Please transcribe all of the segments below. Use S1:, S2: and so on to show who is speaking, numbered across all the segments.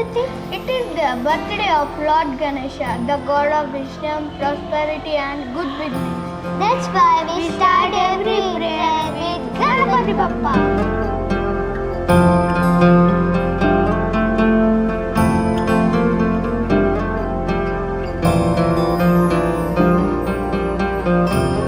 S1: It is the birthday of Lord Ganesha, the god of wisdom, prosperity and good business. That's why we start every prayer with Ganapati Bappa. Before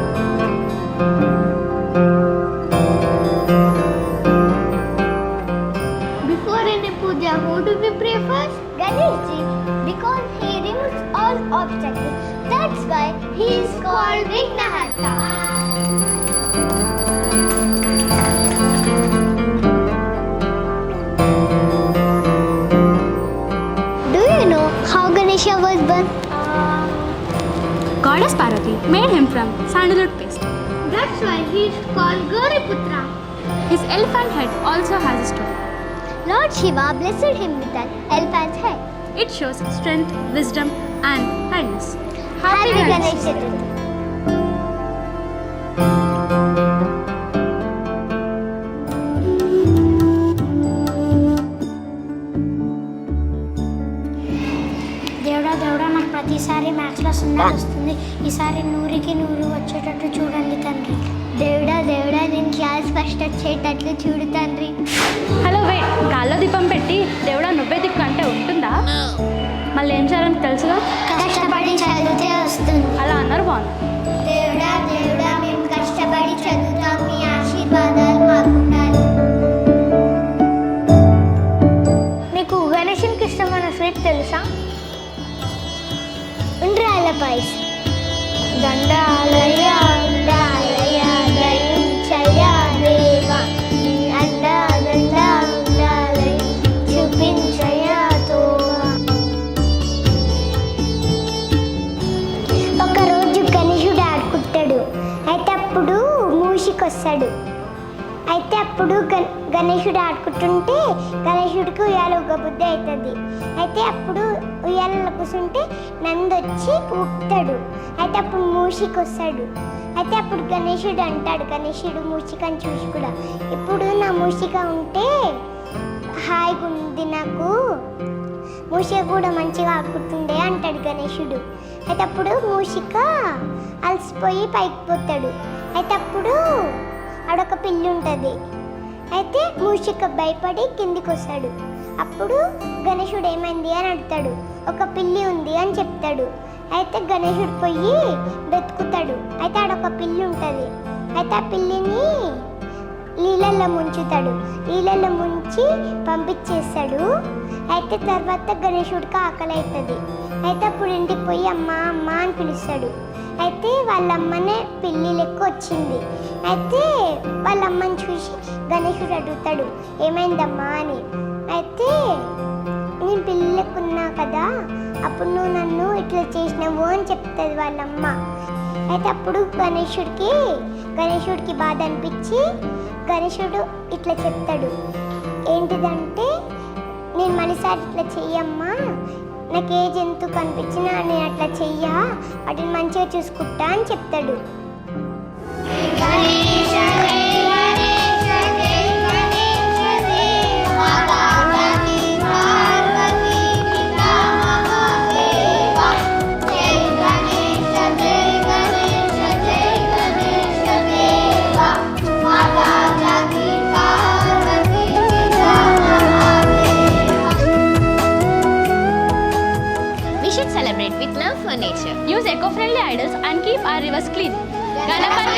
S1: Ganeshji, because he removes all obstacles. That's why he is called Vignaharta. Do you know how Ganesha was born?
S2: Uh, Goddess Parvati made him from sandalwood paste.
S1: That's why he is called Gauriputra.
S2: His elephant head also has a story.
S1: Lord Shiva blessed him with an elephant's head.
S2: It shows strength, wisdom, and kindness.
S1: Happy, Happy Ganesh Chaturthi.
S3: Devra, Devra. ప్రతిసారి మ్యాథ్స్లో సున్నా వస్తుంది. ఈసారి నూరికి నూరు వచ్చేటట్టు చూడండి తండ్రి.
S1: దేవుడా దేవుడా నేను క్లాస్ ఫస్ట్ వచ్చేటట్లు చూడు తండ్రి.
S2: హలో వెయిట్ గాల్లో దీపం పెట్టి దేవుడా నువ్వే దిక్కు అంటే ఉంటుందా? మళ్ళీ ఏం చేయాలని తెలుసుగా?
S3: కష్టపడి చదివితే వస్తుంది.
S2: అలా అన్నారు బాగుంది.
S1: దేవుడా దేవుడా మేము కష్టపడి చదువుతాం. మీ ఆశీర్వాదాలు మీకు గణేషునికి ఇష్టమైన స్వీట్ తెలుసా? ఉండ్రాల దండాలయ ఉండాలయ దయించయ దేవా అండ అండా దండా ఉండాలయ చూపించయ
S3: ఒకరోజు గణేశుడు ఆడుకుంటాడు. అయితే అప్పుడు మూషికి అయితే అప్పుడు గణేశుడు ఆడుకుంటుంటే గణేశుడికి ఉయ్యాల ఒక బుద్ధి అవుతుంది అయితే అప్పుడు ఉయ్యాలలో కూర్చుంటే నంది వచ్చి ఊపుతాడు. అయితే అప్పుడు మూషికి వస్తాడు అయితే అప్పుడు గణేశుడు అంటాడు గణేశుడు మూషికని చూసి కూడా. ఇప్పుడు నా మూషిక ఉంటే హాయిగా ఉంది నాకు. మూషిక కూడా మంచిగా ఆడుకుంటుండే అంటాడు గణేశుడు. అయితే అప్పుడు మూషిక అలసిపోయి పైకి పోతాడు. అయితే అప్పుడు ఆడొక పిల్లి ఉంటుంది అయితే మూషిక భయపడి కిందికి వస్తాడు అప్పుడు గణేశుడు ఏమైంది అని అడుగుతాడు. ఒక పిల్లి ఉంది అని చెప్తాడు. అయితే గణేశుడు పోయి బ్రతుకుతాడు. అయితే ఆడొక పిల్లి ఉంటుంది అయితే ఆ పిల్లిని నీళ్ళల్లో ముంచుతాడు. నీళ్ళల్లో ముంచి పంపించేస్తాడు. అయితే తర్వాత గణేశుడికి ఆకలి అవుతుంది అయితే అప్పుడు ఇంటికి పోయి అమ్మ అమ్మ అని పిలుస్తాడు. అయితే వాళ్ళ అమ్మనే పిల్లి లెక్క వచ్చింది. అయితే వాళ్ళ అమ్మని చూసి గణేశుడు అడుగుతాడు ఏమైందమ్మా అని? అయితే నేను పిల్లి లెక్క ఉన్నా కదా అప్పుడు నువ్వు నన్ను ఇట్లా చేసినావు అని చెప్తుంది వాళ్ళమ్మ. అయితే అప్పుడు గణేశుడికి గణేశుడికి బాధ అనిపించి గణేశుడు ఇట్లా చెప్తాడు. ఏంటిదంటే నేను మళ్ళీసారి ఇట్లా చెయ్యమ్మా నాకు ఏ జంతువు కనిపించినా నేను అట్లా చెయ్యా? వాటిని మంచిగా చూసుకుంటా అని చెప్తాడు.
S2: Use eco-friendly idols and keep our rivers clean. Ganapati.